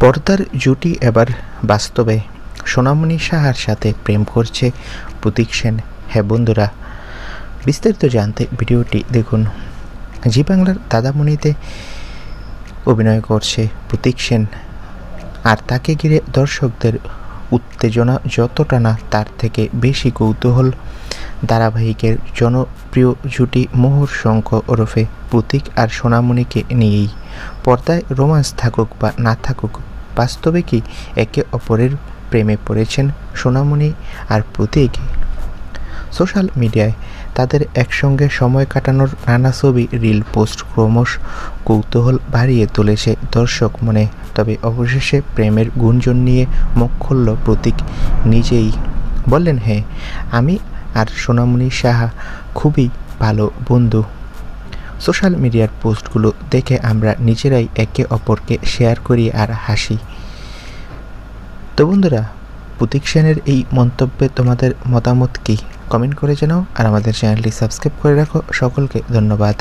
পর্দার জুটি এবার বাস্তবে। সোনামণি সাহার সাথে প্রেম করছে প্রতীক সেন। হ্যাঁ বন্ধুরা, বিস্তারিত জানতে ভিডিওটি দেখুন। জি বাংলার দাদামণিতে অভিনয় করছে প্রতীক সেন। আর তাকে ঘিরে দর্শকদের উত্তেজনা যতটা না, তার থেকে বেশি কৌতূহল। ধারাবাহিকের জনপ্রিয় জুটি মোহর শঙ্খ ওরফে প্রতীক আর সোনামণিকে নিয়েই। পর্দায় রোমান্স থাকুক বা না থাকুক, বাস্তবে কি একে অপরের প্রেমে পড়েছেন সোনামণি আর প্রতীক? সোশ্যাল মিডিয়ায় তাদের একসঙ্গে সময় কাটানোর নানা ছবি, রিল, পোস্ট ক্রমশ কৌতূহল বাড়িয়ে তুলেছে দর্শক মনে। তবে অবশেষে প্রেমের গুঞ্জন নিয়ে মুখ খুলল প্রতীক নিজেই। বললেন হ্যাঁ আমি আর সোনামণি সাহা খুবই ভালো বন্ধু। সোশ্যাল মিডিয়ার পোস্টগুলো দেখে আমরা নিজেরাই একে অপরকে শেয়ার করি আর হাসি। তো বন্ধুরা, প্রতীক সেনের এই মন্তব্যে তোমাদের মতামত কি? কমেন্ট করে জানাও আর আমাদের চ্যানেলটি সাবস্ক্রাইব করে রাখো। সকলকে ধন্যবাদ।